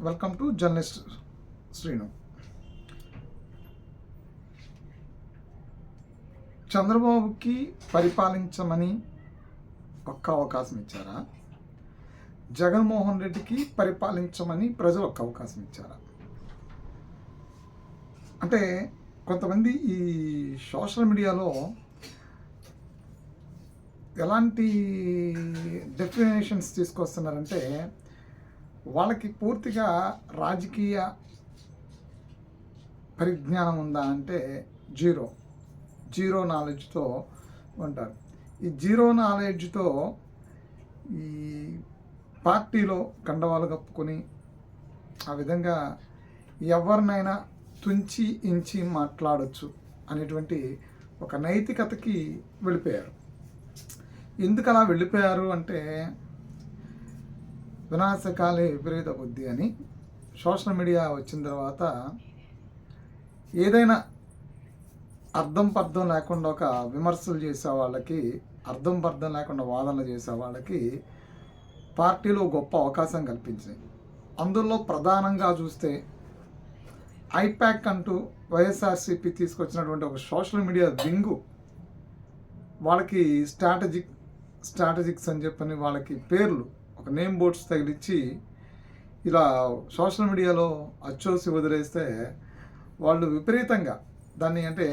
Welcome to journalist Srinu చంద్రబాబుకి పరిపాలించమని ఒక్క అవకాశం ఇచ్చారా? జగన్మోహన్ రెడ్డికి పరిపాలించమని ప్రజలు ఒక్క అవకాశం ఇచ్చారా? అంటే కొంతమంది ఈ సోషల్ మీడియాలో ఎలాంటి డెఫినేషన్స్ తీసుకొస్తున్నారంటే వాళ్ళకి పూర్తిగా రాజకీయ పరిజ్ఞానం ఉందా అంటే జీరో. జీరో నాలెడ్జ్తో ఉంటారు. ఈ జీరో నాలెడ్జ్తో ఈ పార్టీలో కండవాలు కప్పుకొని ఆ విధంగా ఎవరినైనా తుంచి ఇంచి మాట్లాడచ్చు అనేటువంటి ఒక నైతికతకి వెళ్ళిపోయారు. ఎందుకు అలా వెళ్ళిపోయారు అంటే వినాశకాలే విపరీత బుద్ధి అని సోషల్ మీడియా వచ్చిన తర్వాత ఏదైనా అర్థం పర్థం లేకుండా ఒక విమర్శలు చేసే వాళ్ళకి అర్థం పర్థం లేకుండా వాదనలు చేసే వాళ్ళకి పార్టీలో గొప్ప అవకాశం కల్పించింది అందులో ప్రధానంగా చూస్తే ఐప్యాక్ అంటూ వైఎస్ఆర్సీపీ తీసుకొచ్చినటువంటి ఒక సోషల్ మీడియా వింగు వాళ్ళకి స్ట్రాటజిక్ స్ట్రాటజిక్స్ అని చెప్పని వాళ్ళకి పేర్లు ఒక నేమ్ బోర్డ్స్ తగిలిచ్చి ఇలా సోషల్ మీడియాలో అచ్చోసి వదిలేస్తే వాళ్ళు విపరీతంగా దాన్ని అంటే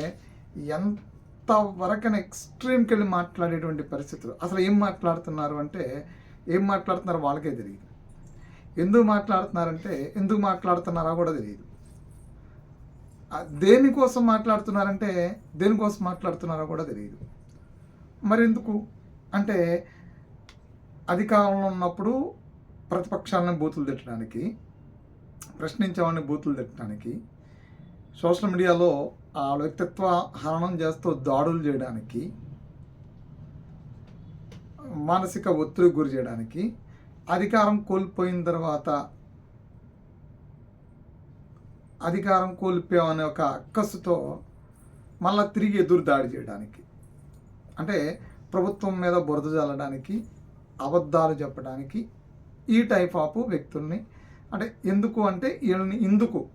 ఎంత వరకైన ఎక్స్ట్రీమ్కి వెళ్ళి మాట్లాడేటువంటి పరిస్థితులు. అసలు ఏం మాట్లాడుతున్నారు అంటే ఏం మాట్లాడుతున్నారో వాళ్ళకే తెలియదు ఎందుకు మాట్లాడుతున్నారంటే ఎందుకు మాట్లాడుతున్నారో కూడా తెలియదు దేనికోసం మాట్లాడుతున్నారంటే దేనికోసం మాట్లాడుతున్నారో కూడా తెలియదు మరి ఎందుకు అంటే అధికారంలో ఉన్నప్పుడు ప్రతిపక్షాలను బూతులు తిట్టడానికి ప్రశ్నించేవాడిని బూతులు తిట్టడానికి సోషల్ మీడియాలో ఆ వ్యక్తిత్వ హరణం చేస్తూ దాడులు చేయడానికి మానసిక ఒత్తిడి గురి చేయడానికి అధికారం కోల్పోయిన తర్వాత అధికారం కోల్పోయామనే ఒక అక్కసుతో మళ్ళీ తిరిగి ఎదురు దాడి చేయడానికి. అంటే ప్రభుత్వం మీద బురద చల్లడానికి అబద్ధాలు చెప్పడానికి ఈ టైప్ ఆఫ్ వ్యక్తుల్ని అంటే ఎందుకు అంటే వీళ్ళని ఇందుకు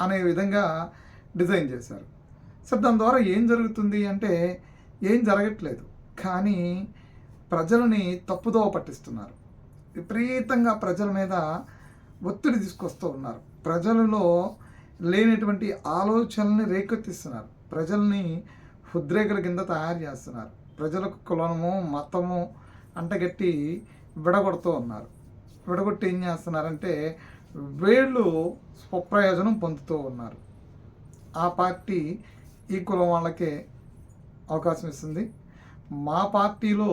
అనే విధంగా డిజైన్ చేశారు. సో దాని ద్వారా ఏం జరుగుతుంది అంటే ఏం జరగట్లేదు. కానీ ప్రజలని తప్పుదోవ పట్టిస్తున్నారు. విపరీతంగా ప్రజల మీద ఒత్తిడి తీసుకొస్తూ ఉన్నారు. ప్రజలలో లేనటువంటి ఆలోచనల్ని రేకెత్తిస్తున్నారు. ప్రజల్ని ఉద్రేకుల కింద తయారు చేస్తున్నారు. ప్రజలకు కులము మతము అంటగట్టి విడగొడుతూ ఉన్నారు. విడగొట్టి ఏం చేస్తున్నారంటే వీళ్ళు స్వప్రయోజనం పొందుతూ ఉన్నారు. ఆ పార్టీ ఈ కులం వాళ్ళకే అవకాశం ఇస్తుంది. మా పార్టీలో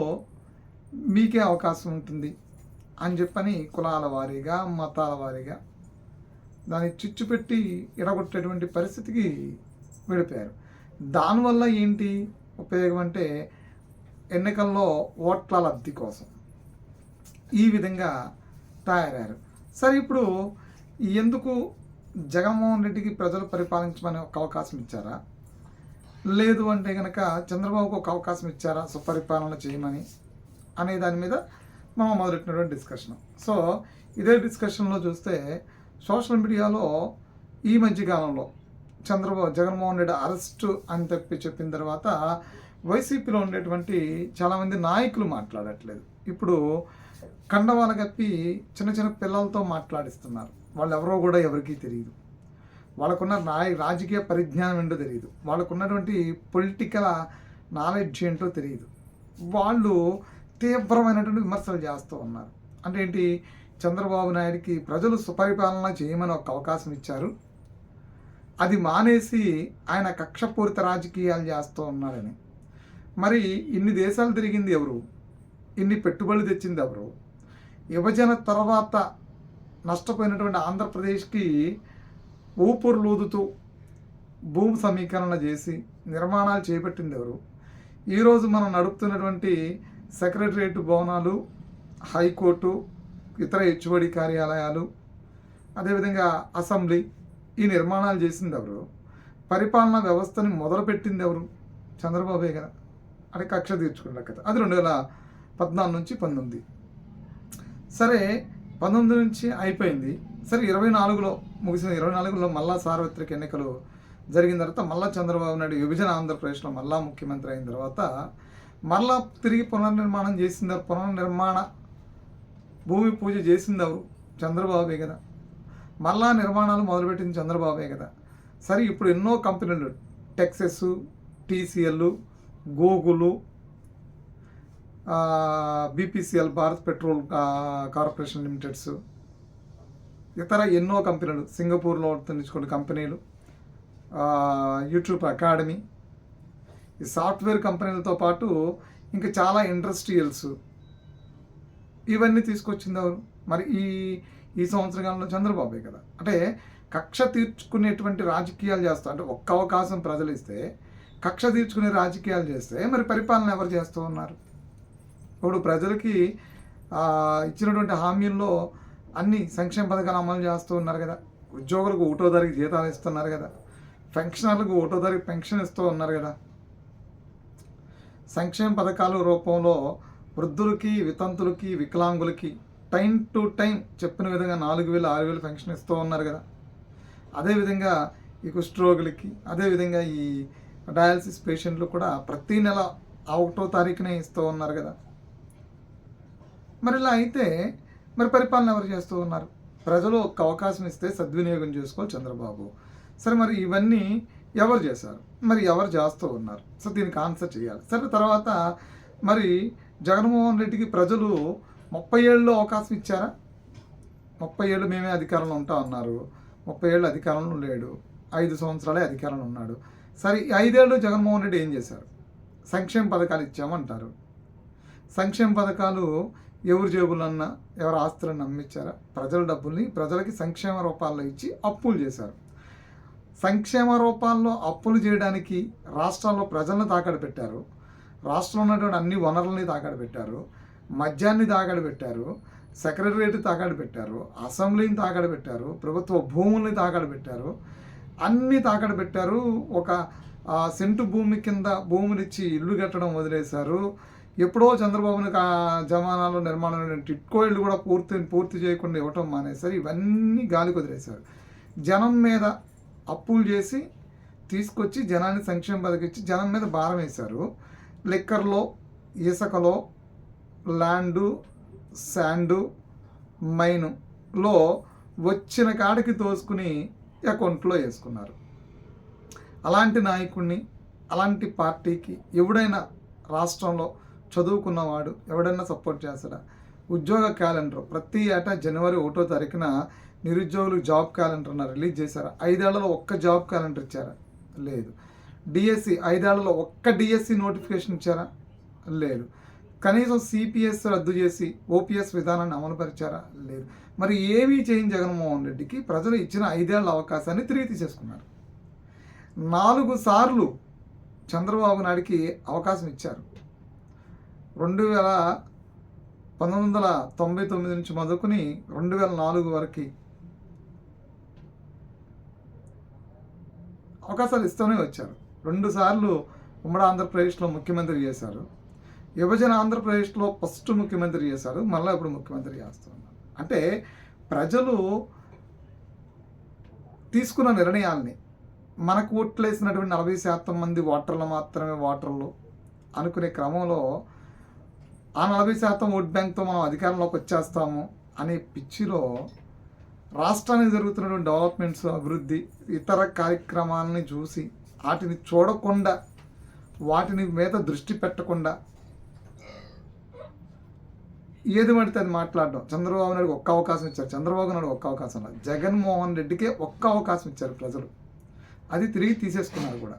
మీకే అవకాశం ఉంటుంది అని చెప్పని కులాల వారీగా మతాల వారీగా దాన్ని చిచ్చు పెట్టి ఇడగొట్టేటువంటి పరిస్థితికి వెళ్ళిపోయారు. దానివల్ల ఏంటి ఉపయోగం అంటే ఎన్నికల్లో ఓట్ల లబ్ధి కోసం ఈ విధంగా తయారయ్యారు. సరే ఇప్పుడు ఎందుకు జగన్మోహన్ రెడ్డికి ప్రజలు పరిపాలించమని ఒక అవకాశం ఇచ్చారా? లేదు అంటే కనుక చంద్రబాబుకు ఒక అవకాశం ఇచ్చారా? సుపరిపాలన చేయమని అనే దాని మీద మనం మొదలెట్టినటువంటి డిస్కషన్. సో ఇదే డిస్కషన్లో చూస్తే సోషల్ మీడియాలో ఈ మధ్యకాలంలో చంద్రబాబు జగన్మోహన్ రెడ్డి అరెస్టు అని చెప్పి చెప్పిన తర్వాత వైసీపీలో ఉండేటువంటి చాలామంది నాయకులు మాట్లాడట్లేదు. ఇప్పుడు కండవాల కప్పి చిన్న చిన్న పిల్లలతో మాట్లాడిస్తున్నారు. వాళ్ళు ఎవరో కూడా ఎవరికీ తెలియదు వాళ్ళకున్న నాయ రాజకీయ పరిజ్ఞానం ఏంటో తెలియదు వాళ్ళకున్నటువంటి పొలిటికల్ నాలెడ్జ్ ఏంటో తెలియదు వాళ్ళు తీవ్రమైనటువంటి విమర్శలు చేస్తూ ఉన్నారు. అంటే ఏంటి? చంద్రబాబు నాయుడికి ప్రజలు సుపరిపాలన చేయమని ఒక అవకాశం ఇచ్చారు. అది మానేసి ఆయన కక్షపూరిత రాజకీయాలు చేస్తూ ఉన్నారని. మరి ఇన్ని దేశాలు తిరిగింది ఎవరు? ఇన్ని పెట్టుబడులు తెచ్చింది ఎవరు? విభజన తర్వాత నష్టపోయినటువంటి ఆంధ్రప్రదేశ్కి ఊపిరులూదుతూ భూమి సమీకరణ చేసి నిర్మాణాలు చేపట్టింది ఎవరు? ఈరోజు మనం నడుపుతున్నటువంటి సెక్రటరియట్ భవనాలు హైకోర్టు ఇతర హెచ్చుబడి కార్యాలయాలు అదేవిధంగా అసెంబ్లీ ఈ నిర్మాణాలు చేసింది ఎవరు? పరిపాలనా వ్యవస్థని మొదలుపెట్టింది ఎవరు? చంద్రబాబే కదా. అంటే కక్ష తీర్చుకున్న కదా. అది రెండు వేల పద్నాలుగు నుంచి పంతొమ్మిది. సరే పంతొమ్మిది నుంచి అయిపోయింది. సరే ఇరవై నాలుగులో ముగిసిన ఇరవై నాలుగులో మళ్ళా సార్వత్రిక ఎన్నికలు జరిగిన తర్వాత మళ్ళా చంద్రబాబు నాయుడు విభజన ఆంధ్రప్రదేశ్లో మళ్ళా ముఖ్యమంత్రి అయిన తర్వాత మళ్ళా తిరిగి పునర్నిర్మాణం చేసింది? పునర్నిర్మాణ భూమి పూజ చేసింది ఎవరు చంద్రబాబే కదా. మళ్ళా నిర్మాణాలు మొదలుపెట్టింది చంద్రబాబే కదా. సరే ఇప్పుడు ఎన్నో కంపెనీలు టెక్సెస్ TCL Google BPCL Bharat petrol corporation limiteds ఇతర ఎన్నో కంపెనీలు సింగపూర్లో తెచ్చుకున్న కంపెనీలు యూట్యూబ్ అకాడమీ ఈ సాఫ్ట్వేర్ కంపెనీలతో పాటు ఇంకా చాలా ఇండస్ట్రియల్స్ ఇవన్నీ తీసుకొచ్చింది ఎవరు? మరి ఈ ఈ సంవత్సర కాలంలో చంద్రబాబే కదా. అంటే కక్ష తీర్చుకునేటువంటి రాజకీయాలు చేస్తా అంటే ఒక్క అవకాశం ప్రజలు ఇస్తే కక్ష తీర్చుకునే రాజకీయాలు చేస్తే మరి పరిపాలన ఎవరు చేస్తూ ఉన్నారు? ఇప్పుడు ప్రజలకి ఇచ్చినటువంటి హామీల్లో అన్ని సంక్షేమ పథకాలు అమలు చేస్తూ ఉన్నారు కదా. ఉద్యోగులకు ఒకటో ధరకి జీతాలు ఇస్తున్నారు కదా. పెన్షనర్లకు ఒకటో ధరకి పెన్షన్ ఇస్తూ ఉన్నారు కదా. సంక్షేమ పథకాల రూపంలో వృద్ధులకి వితంతులకి వికలాంగులకి టైం టు టైం చెప్పిన విధంగా నాలుగు వేలు ఆరు వేలు పెన్షన్ ఇస్తూ ఉన్నారు కదా. అదేవిధంగా ఈ కుష్ఠరోగులకి అదేవిధంగా ఈ డయాలసిస్ పేషెంట్లు కూడా ప్రతి నెల ఆ ఒకటో తారీఖునే ఇస్తూ ఉన్నారు కదా. మరి ఇలా అయితే మరి పరిపాలన ఎవరు చేస్తూ ఉన్నారు? ప్రజలు ఒక్క అవకాశం ఇస్తే సద్వినియోగం చేసుకోవాలి చంద్రబాబు. సరే మరి ఇవన్నీ ఎవరు చేశారు? మరి ఎవరు చేస్తూ ఉన్నారు? సో దీనికి ఆన్సర్ చేయాలి. సరే తర్వాత మరి జగన్మోహన్ రెడ్డికి ప్రజలు ముప్పై ఏళ్ళలో అవకాశం ఇచ్చారా? ముప్పై ఏళ్ళు మేమే అధికారంలో ఉంటా ఉన్నారు ముప్పై ఏళ్ళు అధికారంలో లేడు. ఐదు సంవత్సరాలే అధికారంలో ఉన్నాడు. సరే ఐదేళ్ళు జగన్మోహన్ రెడ్డి ఏం చేశారు? సంక్షేమ పథకాలు ఇచ్చామంటారు. సంక్షేమ పథకాలు ఎవరి జేబులన్నా ఎవరు ఆస్తులను నమ్మించారా ప్రజల డబ్బుల్ని ప్రజలకి సంక్షేమ రూపాల్లో ఇచ్చి అప్పులు చేశారు. సంక్షేమ రూపాల్లో అప్పులు చేయడానికి రాష్ట్రాల్లో ప్రజలను తాకడ పెట్టారు రాష్ట్రంలో ఉన్నటువంటి అన్ని వనరుల్ని తాకడ పెట్టారు మద్యాన్ని తాకడ పెట్టారు సెక్రటరేట్ తాకడ పెట్టారు అసెంబ్లీని తాకడ పెట్టారు ప్రభుత్వ భూముల్ని తాకడ పెట్టారు అన్ని తాకడ పెట్టారు. ఒక సెంటు భూమి కింద భూమినిచ్చి ఇల్లు కట్టడం వదిలేశారు. ఎప్పుడో చంద్రబాబుని జమానాలో నిర్మాణం టిట్కో ఇల్లు కూడా పూర్తి పూర్తి చేయకుండా ఇవ్వటం మానేశారు. ఇవన్నీ గాలికి వదిలేశారు. జనం మీద అప్పులు చేసి తీసుకొచ్చి జనాన్ని సంక్షేమ బతికిచ్చి జనం మీద భారం వేశారు. లిక్కర్లో ఇసుకలో ల్యాండు శాండు మైనులో వచ్చిన కాడికి తోసుకుని అకౌంట్లో వేసుకున్నారు. అలాంటి నాయకుడిని అలాంటి పార్టీకి ఎవడైనా రాష్ట్రంలో చదువుకున్నవాడు ఎవడైనా సపోర్ట్ చేస్తాడా? ఉద్యోగ క్యాలెండర్ ప్రతి ఏటా జనవరి ఒకటో తారీఖున నిరుద్యోగులకు జాబ్ క్యాలెండర్ రిలీజ్ చేశారా? ఐదేళ్ళలో ఒక్క జాబ్ క్యాలెండర్ ఇచ్చారా? లేదు. డిఎస్సి ఐదేళ్ళలో ఒక్క డిఎస్సి నోటిఫికేషన్ ఇచ్చారా? లేదు. కనీసం సిపిఎస్ రద్దు చేసి ఓపీఎస్ విధానాన్ని అమలుపరిచారా? లేదు. మరి ఏమీ చేయని జగన్మోహన్ రెడ్డికి? ప్రజలు ఇచ్చిన ఐదేళ్ళ అవకాశాన్ని తిరిగి తీసేసుకున్నారు. నాలుగు సార్లు చంద్రబాబు నాయుడికి అవకాశం ఇచ్చారు. రెండు వేల పంతొమ్మిది వందల తొంభై తొమ్మిది నుంచి మొదలుకొని రెండు వేల నాలుగు వరకు అవకాశాలు ఇస్తూనే వచ్చారు. రెండు సార్లు ఉమ్మడి ఆంధ్రప్రదేశ్లో ముఖ్యమంత్రి చేశారు. విభజన ఆంధ్రప్రదేశ్లో ఫస్ట్ ముఖ్యమంత్రి చేశారు మళ్ళీ ఇప్పుడు ముఖ్యమంత్రి చేస్తున్నారు. అంటే ప్రజలు తీసుకున్న నిర్ణయాల్ని మనకు ఓట్లేసినటువంటి నలభై శాతం మంది ఓటర్లు మాత్రమే ఓటర్లు అనుకునే క్రమంలో ఆ నలభై శాతం ఓట్ బ్యాంక్తో మనం అధికారంలోకి వచ్చేస్తాము అనే పిచ్చిలో రాష్ట్రానికి జరుగుతున్నటువంటి డెవలప్మెంట్స్ అభివృద్ధి ఇతర కార్యక్రమాలని చూసి వాటిని చూడకుండా వాటిని మీద దృష్టి పెట్టకుండా ఏది పడితే అది మాట్లాడడం. చంద్రబాబు నాయుడు ఒక్క అవకాశం ఇచ్చారు. చంద్రబాబు నాయుడు ఒక్క అవకాశం జగన్మోహన్ రెడ్డికే ఒక్క అవకాశం ఇచ్చారు ప్రజలు. అది తిరిగి తీసేసుకున్నారు కూడా.